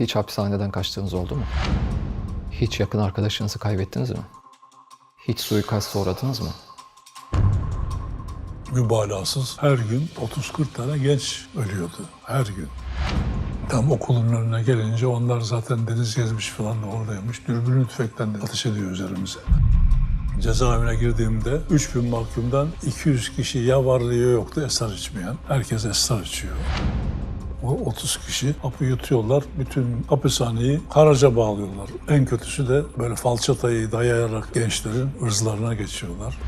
Hiç hapishaneden kaçtığınız oldu mu? Hiç yakın arkadaşınızı kaybettiniz mi? Hiç suikasta uğradınız mı? mübalağasız her gün 30-40 tane genç ölüyordu. Her gün. Tam okulun önüne gelince onlar zaten deniz gezmiş falan da oradaymış. Dürbünlü tüfekten de ateş ediyor üzerimize. Cezaevine girdiğimde 3000 mahkumdan 200 kişi ya varlığı ya yoktu esrar içmeyen. Herkes esrar içiyor. O 30 kişi hapı yutuyorlar. Bütün hapishaneyi haraca bağlıyorlar. En kötüsü de böyle falçatayı dayayarak gençlerin ırzlarına geçiyorlar.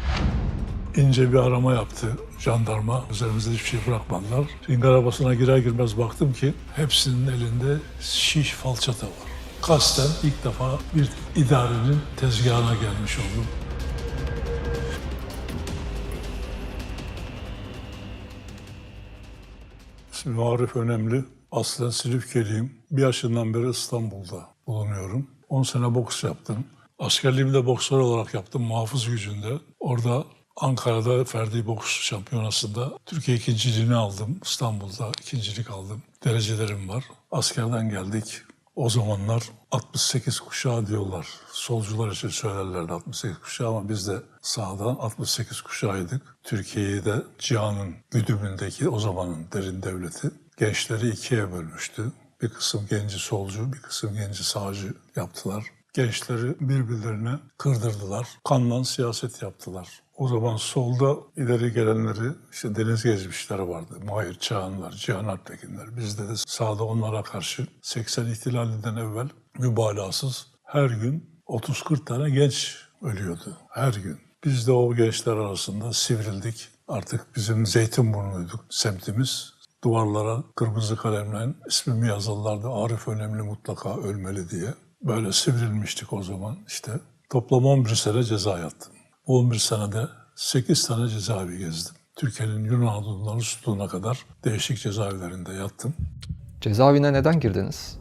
İnce bir arama yaptı jandarma. Üzerimizde hiçbir şey bırakmadılar. Ring arabasına girer girmez baktım ki hepsinin elinde şiş falçata var. Kasten ilk defa bir idarenin tezgahına gelmiş oldum. İsmim Arif Önemli. Aslen Silifkeliyim. Bir yaşından beri İstanbul'da bulunuyorum. 10 sene boks yaptım. Askerliğimi de boksör olarak yaptım muhafız gücünde. Orada Ankara'da Ferdi Boks Şampiyonası'nda Türkiye ikinciliğini aldım. İstanbul'da ikincilik aldım. Derecelerim var. Askerden geldik. O zamanlar 68 kuşağı diyorlar. Solcular için söylerlerdi 68 kuşağı ama biz de sağdan 68 kuşağıydık. Türkiye'yi de cihanın güdümündeki o zamanın derin devleti gençleri ikiye bölmüştü. Bir kısım genci solcu, bir kısım genci sağcı yaptılar. Gençleri birbirlerine kırdırdılar. Kanla siyaset yaptılar. O zaman solda ileri gelenleri, işte deniz gezmişler vardı. Mahir Çağanlar, Cihan Alptekinler. Bizde de sağda onlara karşı 80 ihtilalinden evvel mübalağasız her gün 30-40 tane genç ölüyordu. Her gün. Biz de o gençler arasında sivrildik. Artık bizim Zeytinburnu'yduk semtimiz. Duvarlara kırmızı kalemle ismimi yazarlardı. Arif önemli mutlaka ölmeli diye. Böyle sivrilmiştik o zaman işte. Toplam 11 sene ceza yattım. Bu 11 senede 8 tane cezaevi gezdim. Türkiye'nin Yunan Ruslu'na kadar değişik cezaevlerinde yattım. Cezaevine neden girdiniz?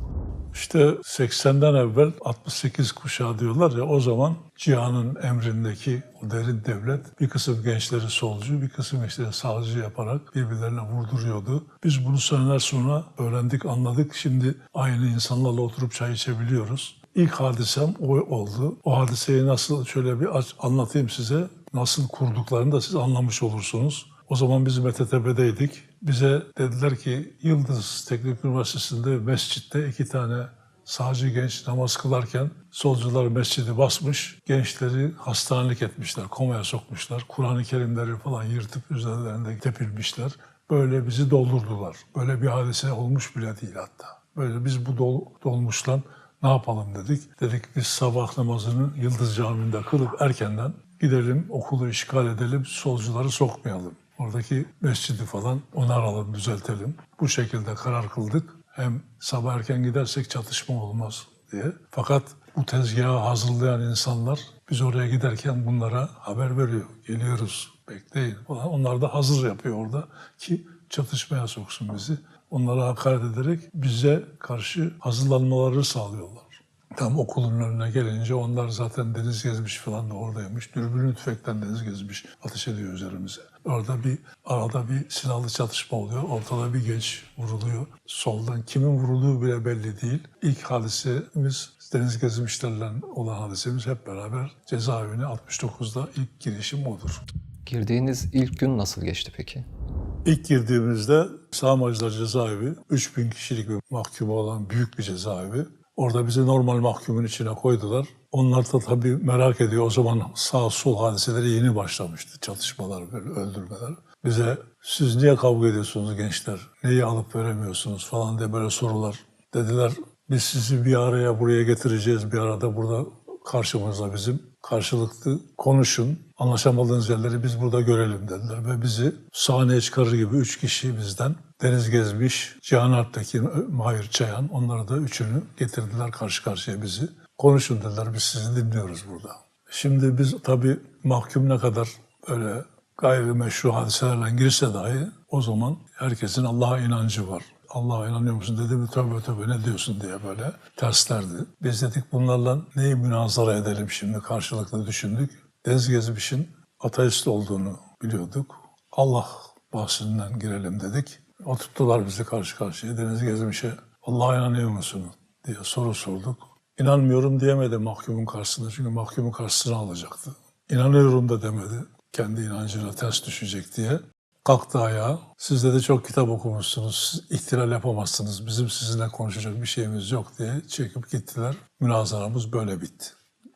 İşte 80'den evvel 68 kuşağı diyorlar ya o zaman cihanın emrindeki o derin devlet bir kısım gençleri solcu bir kısım gençleri sağcı yaparak birbirlerine vurduruyordu. Biz bunu seneler sonra öğrendik anladık. Şimdi aynı insanlarla oturup çay içebiliyoruz. İlk hadisem o oldu. O hadiseyi nasıl şöyle bir anlatayım size. Nasıl kurduklarını da siz anlamış olursunuz. O zaman biz Metetepe'deydik. Bize dediler ki Yıldız Teknik Üniversitesi'nde mescitte iki tane sağcı genç namaz kılarken solcular mescidi basmış, gençleri hastanelik etmişler, komaya sokmuşlar. Kur'an-ı Kerimleri falan yırtıp üzerlerinde tepilmişler. Böyle bizi doldurdular. Böyle bir hadise olmuş bile değil hatta. Böyle biz bu dol, dolmuşla ne yapalım dedik. Dedik biz sabah namazını Yıldız Camii'nde kılıp erkenden gidelim okulu işgal edelim, solcuları sokmayalım. Oradaki mescidi falan onaralım, düzeltelim. Bu şekilde karar kıldık. Hem sabah erken gidersek çatışma olmaz diye. Fakat bu tezgahı hazırlayan insanlar biz oraya giderken bunlara haber veriyor. Geliyoruz, bekleyin falan. Onlar da hazır yapıyor orada ki çatışmaya soksun bizi. Onlara hakaret ederek bize karşı hazırlanmaları sağlıyorlar. Tam okulun önüne gelince onlar zaten deniz gezmiş falan da oradaymış. Dürbünlü tüfekten deniz gezmiş. Ateş ediyor üzerimize. Orada bir arada bir silahlı çatışma oluyor. Ortada bir genç vuruluyor. Soldan kimin vurulduğu bile belli değil. İlk hadisemiz deniz gezmişlerle olan hadisemiz hep beraber cezaevine 69'da ilk girişim odur. Girdiğiniz ilk gün nasıl geçti peki? İlk girdiğimizde Sağmacılar cezaevi 3000 kişilik bir mahkumu olan büyük bir cezaevi. Orada bizi normal mahkumun içine koydular. Onlar da tabii merak ediyor. O zaman sağ sol hadiseleri yeni başlamıştı. Çatışmalar, böyle öldürmeler. Bize siz niye kavga ediyorsunuz gençler? Neyi alıp veremiyorsunuz falan diye böyle sorular. Dediler biz sizi bir araya buraya getireceğiz. Bir arada burada karşımızda bizim karşılıklı konuşun. Anlaşamadığınız yerleri biz burada görelim dediler. Ve bizi sahneye çıkarır gibi üç kişi bizden Deniz Gezmiş, Cihan Alptekin, Mahir Çayan onları da üçünü getirdiler karşı karşıya bizi. Konuşun dediler biz sizi dinliyoruz burada. Şimdi biz tabii mahkum ne kadar öyle gayrimeşru hadiselerle girse dahi o zaman herkesin Allah'a inancı var. Allah'a inanıyor musun dedi mi tövbe tövbe ne diyorsun diye böyle terslerdi. Biz dedik bunlarla neyi münazara edelim şimdi karşılıklı düşündük. Deniz Gezmiş'in ateist olduğunu biliyorduk. Allah bahsinden girelim dedik. Oturttular bizi karşı karşıya. Deniz Gezmiş'e Allah'a inanıyor musun diye soru sorduk. İnanmıyorum diyemedi mahkumun karşısında çünkü mahkumun karşısına alacaktı. İnanıyorum da demedi. Kendi inancına ters düşecek diye. Kalktı ayağa. Siz de çok kitap okumuşsunuz. İhtilal yapamazsınız. Bizim sizinle konuşacak bir şeyimiz yok diye çekip gittiler. Münazaramız böyle bitti.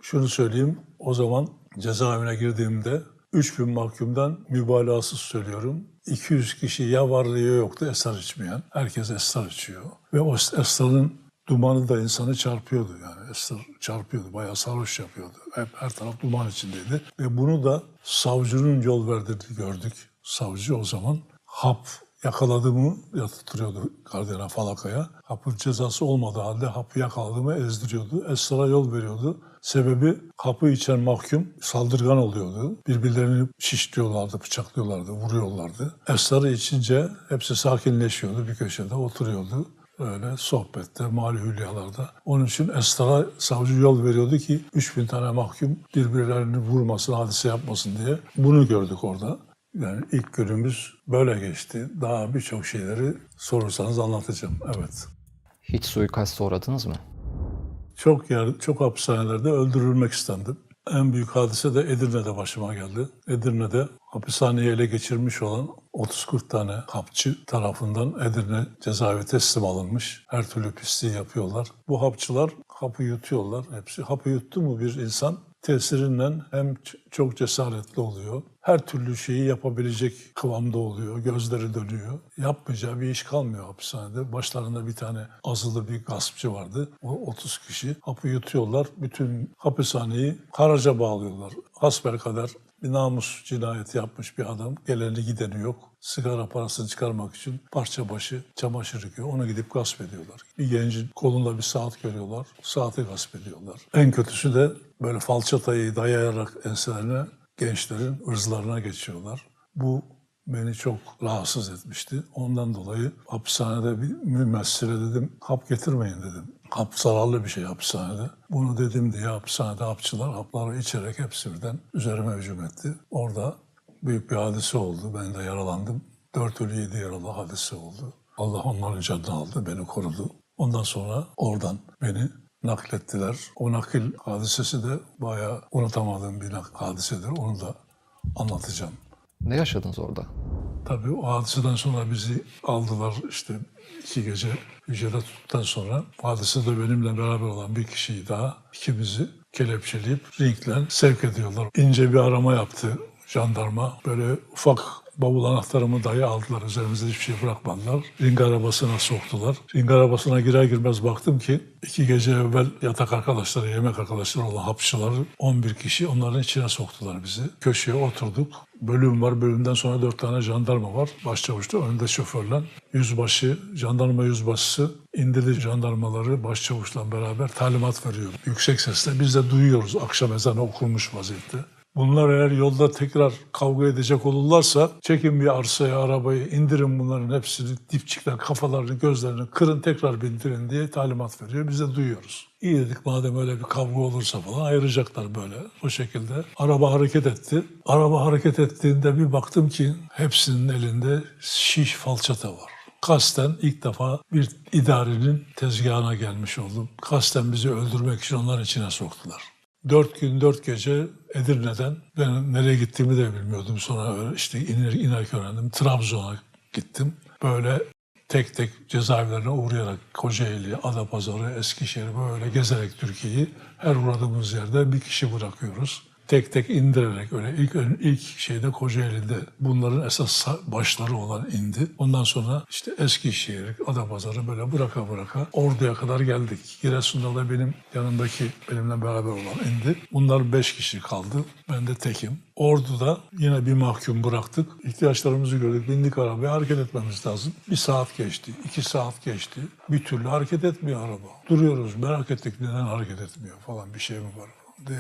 Şunu söyleyeyim. O zaman cezaevine girdiğimde 3000 mahkumdan mübalağasız söylüyorum. 200 kişi ya varlığı ya yoktu esrar içmeyen. Herkes esrar içiyor. Ve o esrarın dumanı da insanı çarpıyordu yani. Esrar çarpıyordu. Bayağı sarhoş yapıyordu. Hep her taraf duman içindeydi. Ve bunu da savcının yol verdiğini gördük. Savcı o zaman hap yakaladı mı yatırıyordu falakaya. Hapın cezası olmadığı halde hapı yakaladı ezdiriyordu. Esrara yol veriyordu. Sebebi hapı içen mahkum saldırgan oluyordu. Birbirlerini şişliyorlardı, bıçaklıyorlardı, vuruyorlardı. Esrarı içince hepsi sakinleşiyordu. Bir köşede oturuyordu. Öyle sohbette, mali hülyalarda. Onun için Esrar'a savcı yol veriyordu ki 3000 tane mahkum birbirlerini vurmasın, hadise yapmasın diye. Bunu gördük orada. Yani ilk günümüz böyle geçti. Daha birçok şeyleri sorursanız anlatacağım. Evet. Hiç suikaste uğradınız mı? Çok yer, çok hapishanelerde öldürülmek istendim. En büyük hadise de Edirne'de başıma geldi. Edirne'de hapishaneyi ele geçirmiş olan 30-40 tane hapçı tarafından Edirne cezaevi teslim alınmış. Her türlü pisliği yapıyorlar. Bu hapçılar hapı yutuyorlar. Hepsi hapı yuttu mu bir insan tesirinden hem çok cesaretli oluyor. Her türlü şeyi yapabilecek kıvamda oluyor. Gözleri dönüyor. Yapmayacağı bir iş kalmıyor hapishanede. Başlarında bir tane azılı bir gaspçı vardı. O 30 kişi hapı yutuyorlar. Bütün hapishaneyi haraca bağlıyorlar. Hasbelkader bir namus cinayeti yapmış bir adam. Geleni gideni yok. Sigara parasını çıkarmak için parça başı çamaşır yıkıyor. Onu gidip gasp ediyorlar. Bir gencin kolunda bir saat görüyorlar. Saati gasp ediyorlar. En kötüsü de böyle falçatayı dayayarak enselerine gençlerin ırzlarına geçiyorlar. Bu beni çok rahatsız etmişti. Ondan dolayı hapishanede bir mümessile dedim hap getirmeyin dedim. Hap zararlı bir şey hapishanede. Bunu dedim diye hapishanede hapçılar hapları içerek hepsi birden üzerime hücum etti. Orada büyük bir hadise oldu. Ben de yaralandım. Dört ölü yedi yaralı hadise oldu. Allah onların canını aldı, beni korudu. Ondan sonra oradan beni naklettiler. O nakil hadisesi de bayağı unutamadığım bir hadisedir. Onu da anlatacağım. Ne yaşadınız orada? Tabii o hadiseden sonra bizi aldılar işte iki gece hücrede tuttuktan sonra hadisede benimle beraber olan bir kişiyi daha ikimizi kelepçeleyip ringle sevk ediyorlar. İnce bir arama yaptı jandarma. Böyle ufak bavul anahtarımı dahi aldılar. Üzerimizde hiçbir şey bırakmadılar. Ring arabasına soktular. Ring arabasına girer girmez baktım ki iki gece evvel yatak arkadaşları, yemek arkadaşları olan hapçılar 11 kişi onların içine soktular bizi. Köşeye oturduk. Bölüm var. Bölümden sonra dört tane jandarma var. Başçavuşta önünde şoförle. Yüzbaşı, jandarma yüzbaşısı indirdi jandarmaları başçavuşla beraber talimat veriyor. Yüksek sesle biz de duyuyoruz akşam ezanı okunmuş vaziyette. Bunlar eğer yolda tekrar kavga edecek olurlarsa çekin bir arsaya arabayı indirin bunların hepsini dipçikler kafalarını gözlerini kırın tekrar bindirin diye talimat veriyor. Biz de duyuyoruz. İyi dedik madem öyle bir kavga olursa falan ayıracaklar böyle o şekilde. Araba hareket etti. Araba hareket ettiğinde bir baktım ki hepsinin elinde şiş falçata var. Kasten ilk defa bir idarenin tezgahına gelmiş oldum. Kasten bizi öldürmek için onların içine soktular. Dört gün dört gece Edirne'den ben nereye gittiğimi de bilmiyordum. Sonra işte iner, inerken öğrendim. Trabzon'a gittim. Böyle tek tek cezaevlerine uğrayarak Kocaeli, Adapazarı, Eskişehir böyle gezerek Türkiye'yi her uğradığımız yerde bir kişi bırakıyoruz. Tek tek indirerek öyle ilk ilk şeyde Kocaeli'de bunların esas sa- başları olan indi. Ondan sonra işte Eskişehir, Adapazarı böyle bıraka bıraka Ordu'ya kadar geldik. Giresun'da da benim yanımdaki benimle beraber olan indi. Bunlar beş kişi kaldı. Ben de tekim. Ordu'da yine bir mahkum bıraktık. İhtiyaçlarımızı gördük. Bindik arabaya hareket etmemiz lazım. Bir saat geçti, iki saat geçti. Bir türlü hareket etmiyor araba. Duruyoruz merak ettik neden hareket etmiyor falan bir şey mi var diye.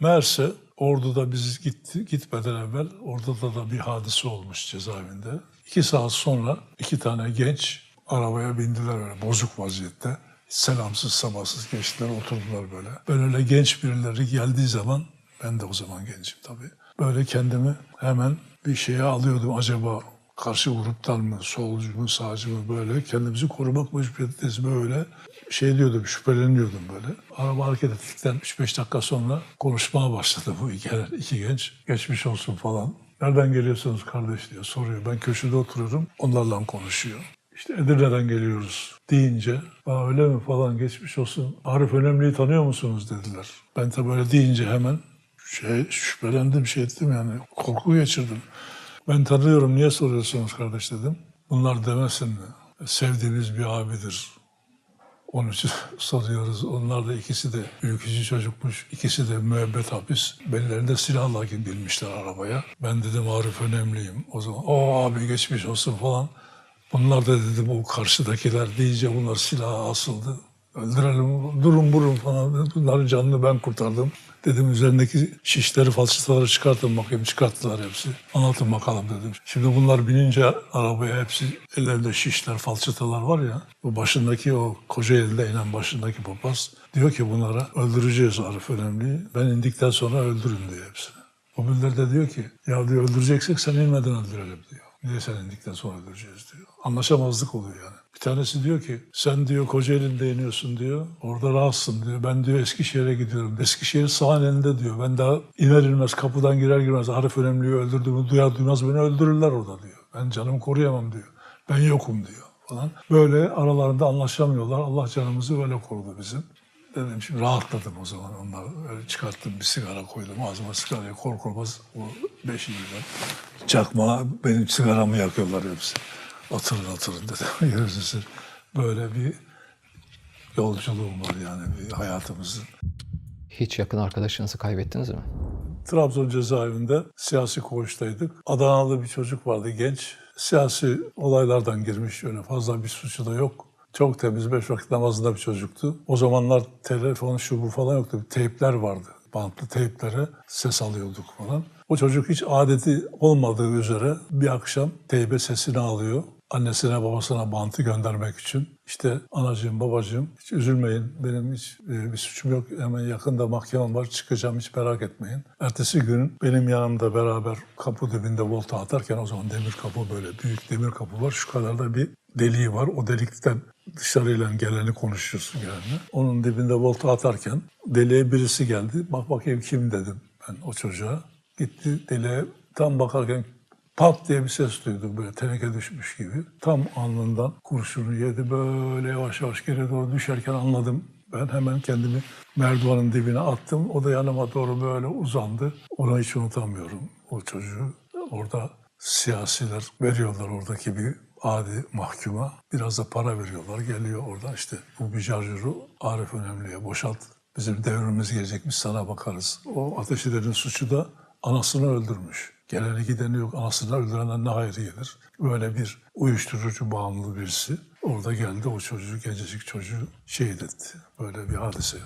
Meğerse Ordu'da biz gitti, gitmeden evvel Ordu'da da bir hadise olmuş cezaevinde. İki saat sonra iki tane genç arabaya bindiler öyle bozuk vaziyette. Selamsız sabahsız geçtiler oturdular böyle. Ben öyle genç birileri geldiği zaman ben de o zaman gencim tabii. Böyle kendimi hemen bir şeye alıyordum acaba karşı gruptan mı, solcu mu, sağcı mı böyle kendimizi korumak mecburiyetindeyiz böyle şey diyordum, şüpheleniyordum böyle. Araba hareket ettikten 3-5 dakika sonra konuşmaya başladı bu iki, iki genç. Geçmiş olsun falan. Nereden geliyorsunuz kardeş diyor, soruyor. Ben köşede oturuyorum, onlarla konuşuyor. İşte Edirne'den geliyoruz deyince, Aa, öyle mi falan geçmiş olsun. Arif Önemli'yi tanıyor musunuz dediler. Ben de böyle deyince hemen şey şüphelendim, şey ettim yani korku geçirdim. Ben tanıyorum, niye soruyorsunuz kardeş dedim. Bunlar demesin mi? Sevdiğimiz bir abidir. Onun için soruyoruz. Onlar da ikisi de ülkücü çocukmuş. İkisi de müebbet hapis. Bellerinde silahla binmişler arabaya. Ben dedim Arif önemliyim. O zaman o abi geçmiş olsun falan. Bunlar da dedim o karşıdakiler deyince bunlar silaha asıldı. Öldürelim, durun burun falan. Bunların canını ben kurtardım. Dedim üzerindeki şişleri, falçataları çıkartın bakayım. Çıkarttılar hepsi. Anlatın bakalım dedim. Şimdi bunlar binince arabaya hepsi ellerinde şişler, falçatalar var ya. Bu başındaki o koca elde inen başındaki papaz diyor ki bunlara öldüreceğiz Arif Önemli'yi. Ben indikten sonra öldürün diyor hepsini. Öbürleri de diyor ki ya diyor öldüreceksek sen inmeden öldürelim diyor. Niye sen indikten sonra öldüreceğiz diyor. Anlaşamazlık oluyor yani. Bir tanesi diyor ki sen diyor Kocaeli'nde iniyorsun diyor. Orada rahatsın diyor. Ben diyor Eskişehir'e gidiyorum. Eskişehir sağ elinde diyor. Ben daha iner inmez kapıdan girer girmez Arif Önemli'yi öldürdüğümü duyar duymaz beni öldürürler orada diyor. Ben canımı koruyamam diyor. Ben yokum diyor falan. Böyle aralarında anlaşamıyorlar. Allah canımızı böyle korudu bizim. Dedim şimdi rahatladım o zaman. Onlar öyle çıkarttım bir sigara koydum ağzıma sigarayı korkulmaz o beş ilden. Çakma benim sigaramı yakıyorlar hepsi. Oturun oturun dedim. Yüzüsü. Böyle bir yolculuğum var yani bir hayatımızın. Hiç yakın arkadaşınızı kaybettiniz mi? Trabzon cezaevinde siyasi koğuştaydık. Adanalı bir çocuk vardı genç. Siyasi olaylardan girmiş öyle fazla bir suçu da yok. Çok temiz beş vakit namazında bir çocuktu. O zamanlar telefon şu bu falan yoktu. Teypler vardı. Bantlı teyplere ses alıyorduk falan. O çocuk hiç adeti olmadığı üzere bir akşam teybe sesini alıyor. Annesine babasına bantı göndermek için. İşte anacığım babacığım hiç üzülmeyin benim hiç e, bir suçum yok. Hemen yakında mahkemem var çıkacağım hiç merak etmeyin. Ertesi gün benim yanımda beraber kapı dibinde volta atarken o zaman demir kapı böyle büyük demir kapı var. Şu kadar da bir deliği var. O delikten dışarıyla geleni konuşuyorsun yani. Onun dibinde volta atarken deliğe birisi geldi. Bak bakayım kim dedim ben o çocuğa. Gitti deliğe tam bakarken pat diye bir ses duydum böyle teneke düşmüş gibi. Tam alnından kurşunu yedi böyle yavaş yavaş geri doğru düşerken anladım. Ben hemen kendimi merdivanın dibine attım. O da yanıma doğru böyle uzandı. Onu hiç unutamıyorum o çocuğu. Orada siyasiler veriyorlar oradaki bir adi mahkuma. Biraz da para veriyorlar. Geliyor oradan işte bu bir şarjörü Arif Önemli'ye boşalt. Bizim devrimiz gelecekmiş sana bakarız. O ateş edenin suçu da anasını öldürmüş. Geleni gideni yok. Anasını öldürenden ne hayrı gelir? Böyle bir uyuşturucu bağımlı birisi. Orada geldi o çocuğu, gencecik çocuğu şehit etti. Böyle bir hadise.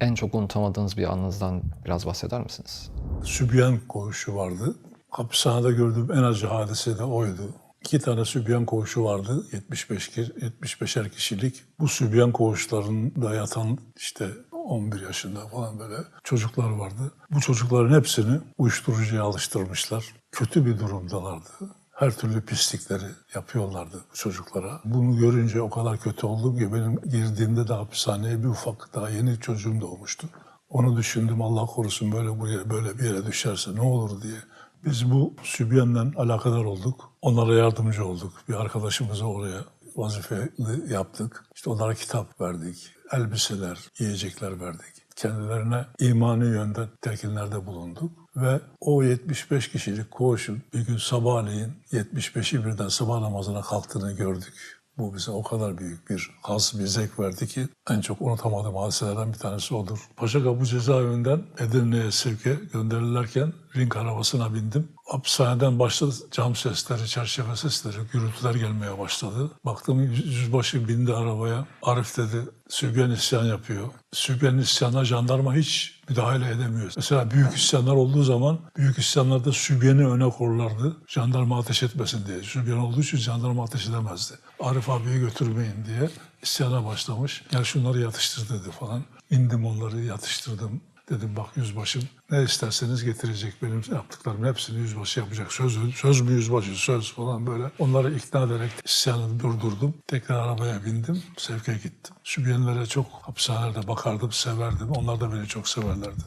En çok unutamadığınız bir anınızdan biraz bahseder misiniz? Sübyan koğuşu vardı. Hapishanede gördüğüm en acı hadise de oydu. İki tane sübyan koğuşu vardı. 75 ki- 75'er kişilik. Bu sübyan koğuşlarında yatan işte 11 yaşında falan böyle çocuklar vardı. Bu çocukların hepsini uyuşturucuya alıştırmışlar. Kötü bir durumdalardı. Her türlü pislikleri yapıyorlardı bu çocuklara. Bunu görünce o kadar kötü oldum ki benim girdiğimde de hapishaneye bir ufak daha yeni çocuğum doğmuştu. Onu düşündüm Allah korusun böyle buraya böyle bir yere düşerse ne olur diye. Biz bu Sübyan'la alakadar olduk. Onlara yardımcı olduk. Bir arkadaşımızı oraya vazifeli yaptık. İşte onlara kitap verdik. Elbiseler, yiyecekler verdik. Kendilerine imani yönden telkinlerde bulunduk. Ve o 75 kişilik koğuşun bir gün sabahleyin 75'i birden sabah namazına kalktığını gördük. Bu bize o kadar büyük bir haz, bir zevk verdi ki en çok unutamadığım hadiselerden bir tanesi odur. Paşakapı cezaevinden Edirne'ye sevke gönderilirken ring arabasına bindim. Hapishaneden başladı cam sesleri, çerçeve sesleri, gürültüler gelmeye başladı. Baktım yüz- yüzbaşı bindi arabaya. Arif dedi, Sübyan isyan yapıyor. Sübyan isyanına jandarma hiç müdahale edemiyor. Mesela büyük isyanlar olduğu zaman büyük isyanlarda Sübyan'ı öne korlardı. Jandarma ateş etmesin diye. Sübyan olduğu için jandarma ateş edemezdi. Arif abiyi götürmeyin diye isyana başlamış. Gel şunları yatıştır dedi falan. İndim onları yatıştırdım. Dedim bak yüzbaşım ne isterseniz getirecek benim yaptıklarımın hepsini yüzbaşı yapacak. Söz, söz mü yüzbaşı söz falan böyle. Onları ikna ederek isyanı durdurdum. Tekrar arabaya bindim. Sevke gittim. Sübyenlere çok hapishanelerde bakardım, severdim. Onlar da beni çok severlerdi.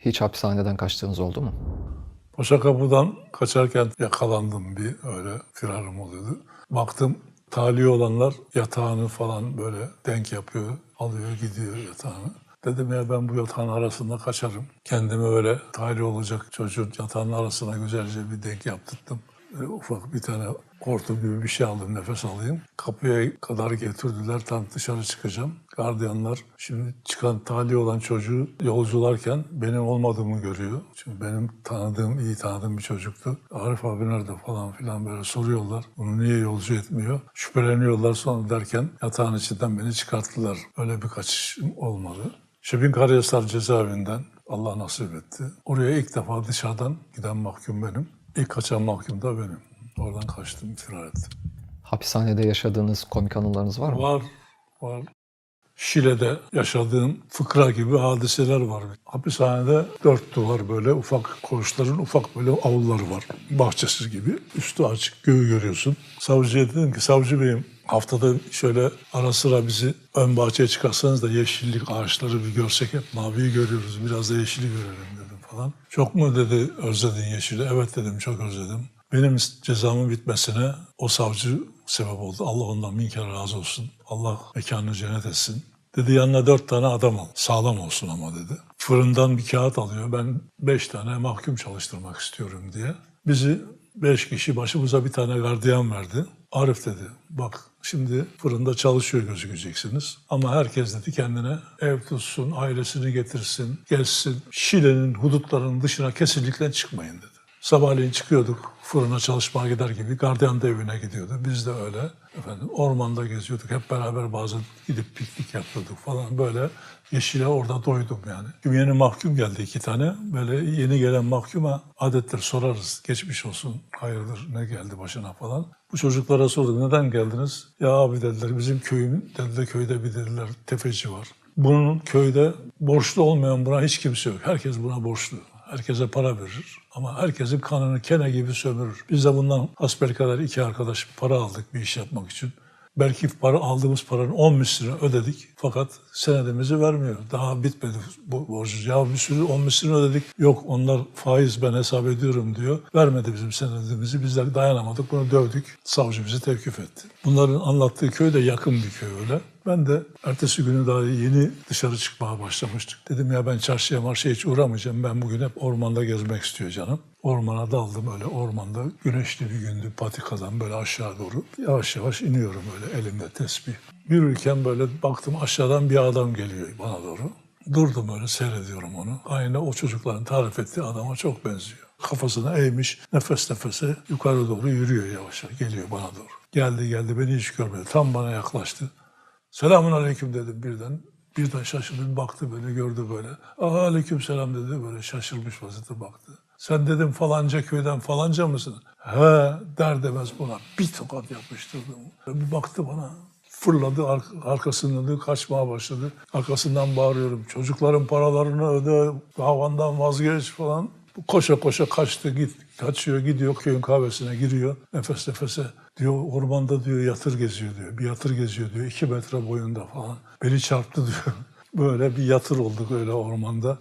Hiç hapishaneden kaçtığınız oldu mu? Paşa kapıdan kaçarken yakalandım bir öyle firarım oluyordu. Baktım tali olanlar yatağını falan böyle denk yapıyor, alıyor gidiyor yatağını. Dedim ya ben bu yatağın arasında kaçarım. Kendimi öyle tali olacak çocuğun yatağının arasına güzelce bir denk yaptırdım. Böyle ufak bir tane hortum gibi bir şey aldım nefes alayım. Kapıya kadar getirdiler tam dışarı çıkacağım. Gardiyanlar şimdi çıkan tali olan çocuğu yolcularken benim olmadığımı görüyor. Çünkü benim tanıdığım, iyi tanıdığım bir çocuktu. Arif abi nerede falan filan böyle soruyorlar. Bunu niye yolcu etmiyor? Şüpheleniyorlar sonra derken yatağın içinden beni çıkarttılar. Öyle bir kaçışım olmadı. Şebin Karahisar cezaevinden Allah nasip etti. Oraya ilk defa dışarıdan giden mahkum benim. İlk kaçan mahkum da benim. Oradan kaçtım, firar ettim. Hapishanede yaşadığınız komik anılarınız var mı? Var, var. Şile'de yaşadığım fıkra gibi hadiseler var. Hapishanede dört duvar böyle ufak koğuşların ufak böyle avluları var. Bahçesi gibi. Üstü açık göğü görüyorsun. Savcıya dedim ki savcı beyim haftada şöyle ara sıra bizi ön bahçeye çıkarsanız da yeşillik ağaçları bir görsek hep maviyi görüyoruz. Biraz da yeşili görelim dedim falan. Çok mu dedi özledin yeşili? Evet dedim çok özledim. Benim cezamın bitmesine o savcı sebep oldu. Allah ondan bin kere razı olsun. Allah mekanını cennet etsin. Dedi yanına dört tane adam al. Sağlam olsun ama dedi. Fırından bir kağıt alıyor. Ben beş tane mahkum çalıştırmak istiyorum diye. Bizi beş kişi başımıza bir tane gardiyan verdi. Arif dedi bak şimdi fırında çalışıyor gözükeceksiniz. Ama herkes dedi kendine ev tutsun, ailesini getirsin, gelsin. Şile'nin hudutlarının dışına kesinlikle çıkmayın dedi. Sabahleyin çıkıyorduk fırına çalışmaya gider gibi gardiyan da evine gidiyordu. Biz de öyle efendim ormanda geziyorduk. Hep beraber bazen gidip piknik yapıyorduk falan böyle. Yeşile orada doydum yani. Şimdi yeni mahkum geldi iki tane. Böyle yeni gelen mahkuma adettir sorarız. Geçmiş olsun, hayırdır, ne geldi başına falan. Bu çocuklara sorduk neden geldiniz? Ya abi dediler bizim köyün, dediler köyde bir dediler tefeci var. Bunun köyde borçlu olmayan buna hiç kimse yok. Herkes buna borçlu. Herkese para verir ama herkesin kanını kene gibi sömürür. Biz de bundan hasbelkader iki arkadaş para aldık bir iş yapmak için. Belki para aldığımız paranın 10 mislini ödedik fakat senedimizi vermiyor. Daha bitmedi bu borcu. Ya bir sürü 10 mislini ödedik. Yok onlar faiz ben hesap ediyorum diyor. Vermedi bizim senedimizi. Biz de dayanamadık. Bunu dövdük. Savcı bizi tevkif etti. Bunların anlattığı köy de yakın bir köy öyle. Ben de ertesi günü daha yeni dışarı çıkmaya başlamıştık. Dedim ya ben çarşıya marşaya hiç uğramayacağım. Ben bugün hep ormanda gezmek istiyor canım. Ormana daldım öyle ormanda. Güneşli bir gündü patikadan böyle aşağı doğru. Yavaş yavaş iniyorum öyle elimde tesbih. Yürürken böyle baktım aşağıdan bir adam geliyor bana doğru. Durdum öyle seyrediyorum onu. Aynı o çocukların tarif ettiği adama çok benziyor. Kafasını eğmiş, nefes nefese yukarı doğru yürüyor yavaş yavaş. Geliyor bana doğru. Geldi geldi beni hiç görmedi. Tam bana yaklaştı. Selamun aleyküm dedim birden. Birden şaşırdı, baktı beni gördü böyle. Aa, aleyküm selam dedi böyle şaşırmış vaziyette baktı. Sen dedim falanca köyden falanca mısın? He der demez buna bir tokat yapıştırdım. Bir baktı bana fırladı ar- arkasından döndü, kaçmaya başladı. Arkasından bağırıyorum çocukların paralarını öde davandan vazgeç falan. Koşa koşa kaçtı git kaçıyor gidiyor köyün kahvesine giriyor nefes nefese diyor ormanda diyor yatır geziyor diyor bir yatır geziyor diyor iki metre boyunda falan. Beni çarptı diyor. Böyle bir yatır olduk öyle ormanda.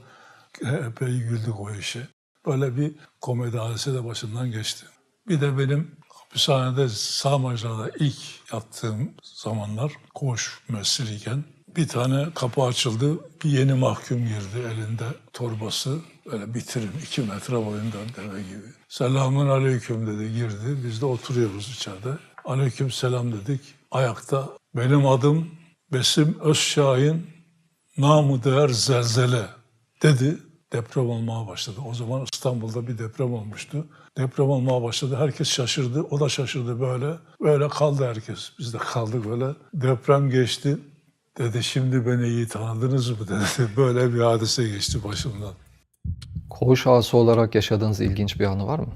Epey güldük o işe. Böyle bir komedi hadise de başımdan geçti. Bir de benim hapishanede sağ macrada ilk yattığım zamanlar koğuş müessiriyken bir tane kapı açıldı. Bir yeni mahkum girdi elinde torbası. Böyle bitirim iki metre boyunda deve gibi. Selamun aleyküm dedi girdi. Biz de oturuyoruz içeride. Aleyküm selam dedik. Ayakta benim adım Besim Özşahin namı değer zelzele dedi. Deprem olmaya başladı. O zaman İstanbul'da bir deprem olmuştu. Deprem olmaya başladı. Herkes şaşırdı. O da şaşırdı böyle. Böyle kaldı herkes. Biz de kaldık böyle. Deprem geçti. Dedi şimdi beni iyi tanıdınız mı dedi. Böyle bir hadise geçti başımdan. Koğuş ağası olarak yaşadığınız ilginç bir anı var mı?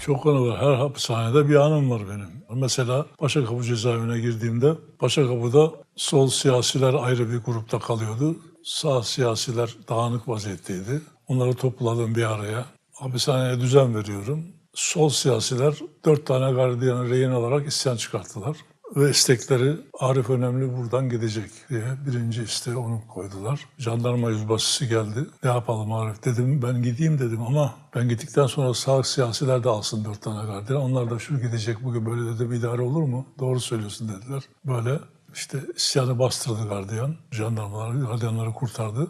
Çok anı var. Her hapishanede bir anım var benim. Mesela Paşakapı cezaevine girdiğimde Paşakapı'da sol siyasiler ayrı bir grupta kalıyordu. sağ siyasiler dağınık vaziyetteydi. Onları topladım bir araya. Hapishaneye düzen veriyorum. Sol siyasiler dört tane gardiyanı rehin alarak isyan çıkarttılar. Ve istekleri Arif Önemli buradan gidecek diye birinci isteği onu koydular. Jandarma yüzbaşısı geldi. Ne yapalım Arif dedim ben gideyim dedim ama ben gittikten sonra sağ siyasiler de alsın dört tane gardiyan. Onlar da şu gidecek bugün böyle dedim idare olur mu? Doğru söylüyorsun dediler. Böyle işte isyanı bastırdı gardiyan. Jandarmalar gardiyanları kurtardı.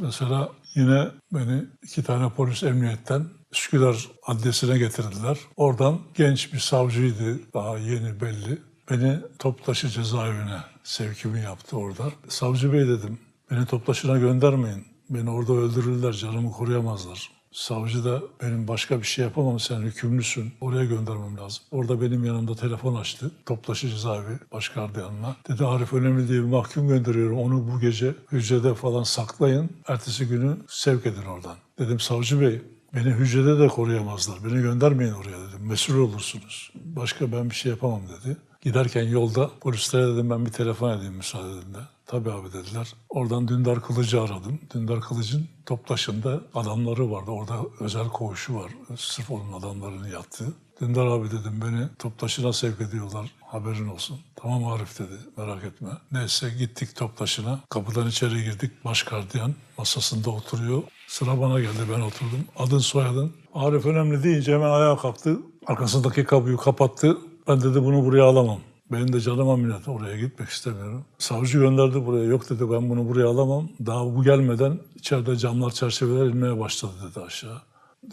Mesela yine beni iki tane polis emniyetten Üsküdar adresine getirdiler. Oradan genç bir savcıydı, daha yeni belli. Beni Toptaşı cezaevine sevkimi yaptı orada. Savcı bey dedim, beni Toptaşı'na göndermeyin. Beni orada öldürürler, canımı koruyamazlar. Savcı da benim başka bir şey yapamam, sen hükümlüsün, oraya göndermem lazım. Orada benim yanımda telefon açtı, Toptaşı cezaevi baş gardiyanına. Dedi Arif Önemli diye bir mahkum gönderiyorum, onu bu gece hücrede falan saklayın, ertesi günü sevk edin oradan. Dedim savcı bey, Beni hücrede de koruyamazlar. Beni göndermeyin oraya dedim. Mesul olursunuz. Başka ben bir şey yapamam dedi. Giderken yolda polislere dedim ben bir telefon edeyim müsaadenle. Tabii abi dediler. Oradan Dündar Kılıcı aradım. Dündar Kılıç'ın Toptaşı'nda adamları vardı. Orada özel koğuşu var. Sırf onun adamlarının yattığı. Dündar abi dedim beni Toptaşı'na sevk ediyorlar. Haberin olsun. Tamam Arif dedi merak etme. Neyse gittik Toptaşı'na. Kapıdan içeri girdik. Baş gardiyan masasında oturuyor. Sıra bana geldi ben oturdum. Adın soyadın. Arif önemli deyince hemen ayağa kalktı. Arkasındaki kapıyı kapattı. Ben dedi bunu buraya alamam. Benim de canıma minnet oraya gitmek istemiyorum. Savcı gönderdi buraya. Yok dedi ben bunu buraya alamam. Daha bu gelmeden içeride camlar çerçeveler inmeye başladı dedi aşağı.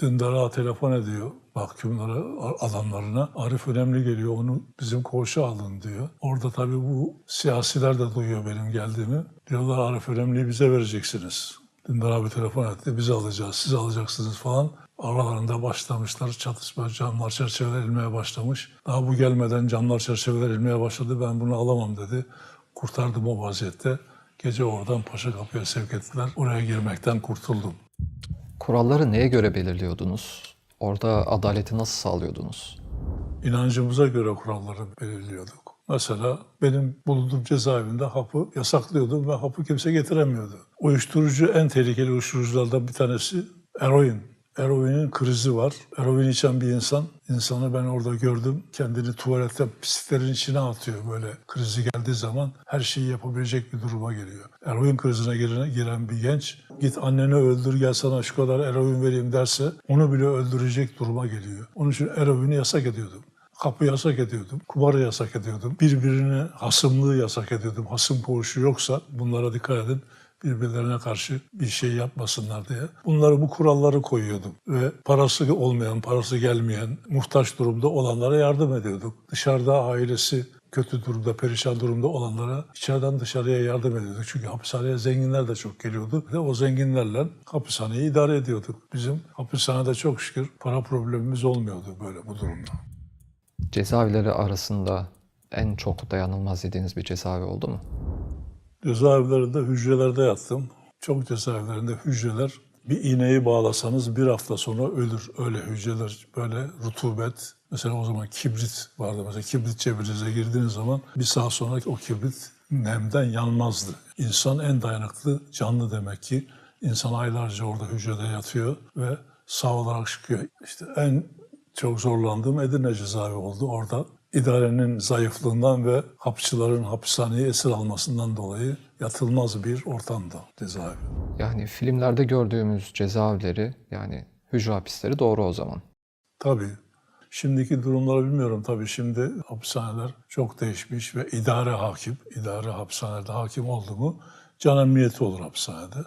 Dündar'a telefon ediyor mahkumlara, adamlarına. Arif önemli geliyor, onu bizim koğuşa alın diyor. Orada tabii bu siyasiler de duyuyor benim geldiğimi. Diyorlar Arif önemliyi bize vereceksiniz. Dündar abi telefon etti, biz alacağız, siz alacaksınız falan. Aralarında başlamışlar çatışma, camlar çerçeveler inmeye başlamış. Daha bu gelmeden camlar çerçeveler inmeye başladı, ben bunu alamam dedi. Kurtardım o vaziyette. Gece oradan Paşa Kapı'ya sevk ettiler. Oraya girmekten kurtuldum. Kuralları neye göre belirliyordunuz? Orada adaleti nasıl sağlıyordunuz? inancımıza göre kuralları belirliyorduk. Mesela benim bulunduğum cezaevinde hapı yasaklıyordum ve hapı kimse getiremiyordu. Uyuşturucu en tehlikeli uyuşturuculardan bir tanesi eroin. Eroinin krizi var. Eroin içen bir insan, insanı ben orada gördüm. Kendini tuvalette pisliklerin içine atıyor böyle krizi geldiği zaman her şeyi yapabilecek bir duruma geliyor. Eroin krizine giren, giren bir genç git anneni öldür gel sana şu kadar eroin vereyim derse onu bile öldürecek duruma geliyor. Onun için eroini yasak ediyordum. Kapı yasak ediyordum, kumarı yasak ediyordum. Birbirine hasımlığı yasak ediyordum. Hasım koğuşu yoksa bunlara dikkat edin birbirlerine karşı bir şey yapmasınlar diye. Bunları bu kuralları koyuyordum ve parası olmayan, parası gelmeyen, muhtaç durumda olanlara yardım ediyorduk. Dışarıda ailesi kötü durumda, perişan durumda olanlara içeriden dışarıya yardım ediyorduk. Çünkü hapishaneye zenginler de çok geliyordu. Ve o zenginlerle hapishaneyi idare ediyorduk. Bizim hapishanede çok şükür para problemimiz olmuyordu böyle bu durumda. Cezaevleri arasında en çok dayanılmaz dediğiniz bir cezaevi oldu mu? Cezaevlerinde hücrelerde yattım. Çok cezaevlerinde hücreler bir iğneyi bağlasanız bir hafta sonra ölür. Öyle hücreler böyle rutubet. Mesela o zaman kibrit vardı. Mesela kibrit cebinize girdiğiniz zaman bir saat sonra o kibrit nemden yanmazdı. İnsan en dayanıklı canlı demek ki. İnsan aylarca orada hücrede yatıyor ve sağ olarak çıkıyor. İşte en çok zorlandığım Edirne cezaevi oldu. Orada idarenin zayıflığından ve hapçıların hapishaneyi esir almasından dolayı yatılmaz bir ortamda cezaevi. Yani filmlerde gördüğümüz cezaevleri yani hücre hapisleri doğru o zaman. Tabii. Şimdiki durumları bilmiyorum tabii. Şimdi hapishaneler çok değişmiş ve idare hakim, idare hapishanede hakim oldu mu can emniyeti olur hapishanede.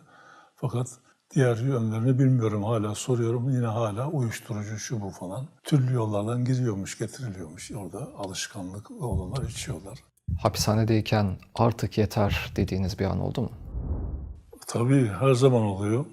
Fakat diğer yönlerini bilmiyorum. Hala soruyorum. Yine hala uyuşturucu şu bu falan. Türlü yollardan giriyormuş, getiriliyormuş. Orada alışkanlık olanlar içiyorlar. Hapishanedeyken artık yeter dediğiniz bir an oldu mu? Tabii her zaman oluyor.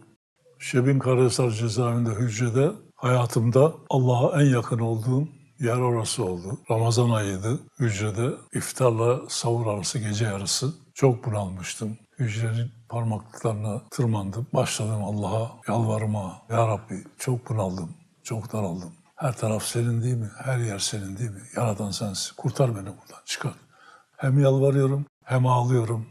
Şebin Karahisar cezaevinde hücrede hayatımda Allah'a en yakın olduğum yer orası oldu. Ramazan ayıydı. Hücrede iftarla sahur arası gece yarısı çok bunalmıştım. Hücrenin parmaklıklarına tırmandım. Başladım Allah'a yalvarma. Ya Rabbi çok bunaldım, çok daraldım. Her taraf senin değil mi? Her yer senin değil mi? Yaradan sensin. Kurtar beni buradan, çıkar. Hem yalvarıyorum hem ağlıyorum.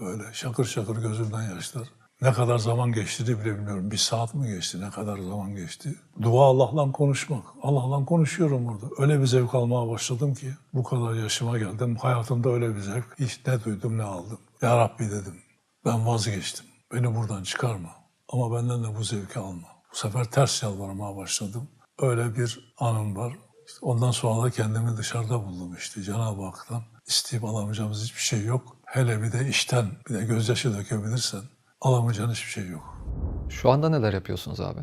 Böyle şakır şakır gözümden yaşlar. Ne kadar zaman geçtiğini bile bilmiyorum. Bir saat mi geçti, ne kadar zaman geçti. Dua Allah'la konuşmak. Allah'la konuşuyorum orada. Öyle bir zevk almaya başladım ki bu kadar yaşıma geldim. Hayatımda öyle bir zevk hiç ne duydum ne aldım. Ya Rabbi dedim ben vazgeçtim. Beni buradan çıkarma. Ama benden de bu zevki alma. Bu sefer ters yalvarmaya başladım. Öyle bir anım var. İşte ondan sonra da kendimi dışarıda buldum işte Cenab-ı Hak'tan. isteyip alamayacağımız hiçbir şey yok. Hele bir de işten bir de gözyaşı dökebilirsen alamayacağın hiçbir şey yok. Şu anda neler yapıyorsunuz abi?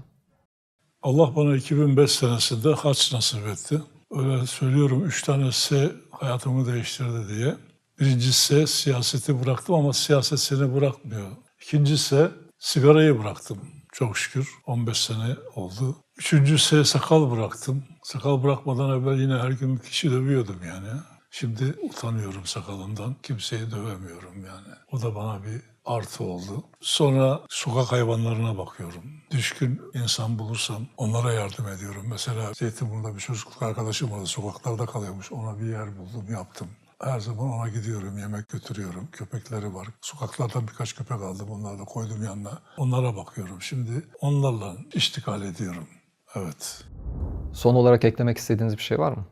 Allah bana 2005 senesinde haç nasip etti. Öyle söylüyorum üç tane S hayatımı değiştirdi diye. Birincisi siyaseti bıraktım ama siyaset seni bırakmıyor. İkincisi sigarayı bıraktım çok şükür 15 sene oldu. Üçüncüsü sakal bıraktım. Sakal bırakmadan evvel yine her gün kişi dövüyordum yani. Şimdi utanıyorum sakalımdan. Kimseyi dövemiyorum yani. O da bana bir artı oldu. Sonra sokak hayvanlarına bakıyorum. Düşkün insan bulursam onlara yardım ediyorum. Mesela Zeytinburnu'nda bir çocukluk arkadaşım vardı. Sokaklarda kalıyormuş. Ona bir yer buldum, yaptım. Her zaman ona gidiyorum, yemek götürüyorum. Köpekleri var. Sokaklardan birkaç köpek aldım. Onları da koydum yanına. Onlara bakıyorum. Şimdi onlarla iştikal ediyorum. Evet. Son olarak eklemek istediğiniz bir şey var mı?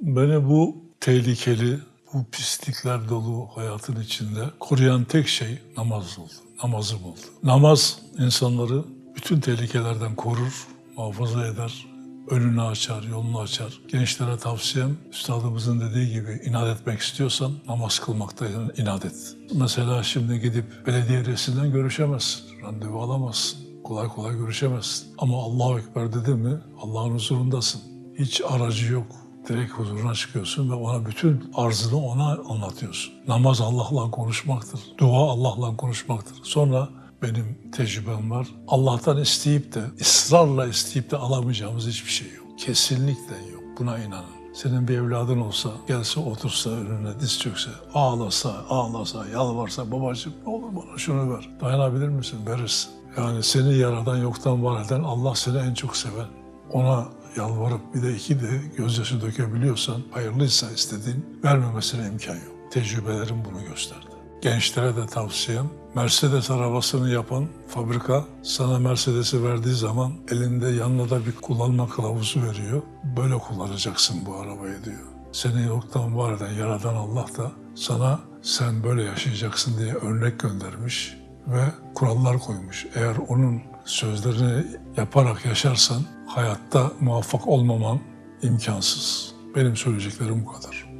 Beni bu tehlikeli, bu pislikler dolu hayatın içinde koruyan tek şey namaz oldu. Namazım oldu. Namaz insanları bütün tehlikelerden korur, muhafaza eder, önünü açar, yolunu açar. Gençlere tavsiyem, üstadımızın dediği gibi inat etmek istiyorsan namaz kılmakta inat et. Mesela şimdi gidip belediye reisinden görüşemezsin, randevu alamazsın. Kolay kolay görüşemezsin. Ama Allahu Ekber dedi mi Allah'ın huzurundasın. Hiç aracı yok. Direkt huzuruna çıkıyorsun ve ona bütün arzını ona anlatıyorsun. Namaz Allah'la konuşmaktır. Dua Allah'la konuşmaktır. Sonra benim tecrübem var. Allah'tan isteyip de, ısrarla isteyip de alamayacağımız hiçbir şey yok. Kesinlikle yok. Buna inanın. Senin bir evladın olsa, gelse otursa önüne diz çökse, ağlasa, ağlasa, yalvarsa, babacığım ne olur bana şunu ver. Dayanabilir misin? Verirsin. Yani seni yaradan yoktan var eden Allah seni en çok seven. Ona yalvarıp bir de iki de gözyaşı dökebiliyorsan, hayırlıysa istediğin vermemesine imkan yok. Tecrübelerim bunu gösterdi. Gençlere de tavsiyem, Mercedes arabasını yapan fabrika sana Mercedes'i verdiği zaman elinde yanına da bir kullanma kılavuzu veriyor. Böyle kullanacaksın bu arabayı diyor. Seni yoktan var eden yaradan Allah da sana sen böyle yaşayacaksın diye örnek göndermiş ve kurallar koymuş. Eğer onun sözlerini yaparak yaşarsan hayatta muvaffak olmaman imkansız. Benim söyleyeceklerim bu kadar.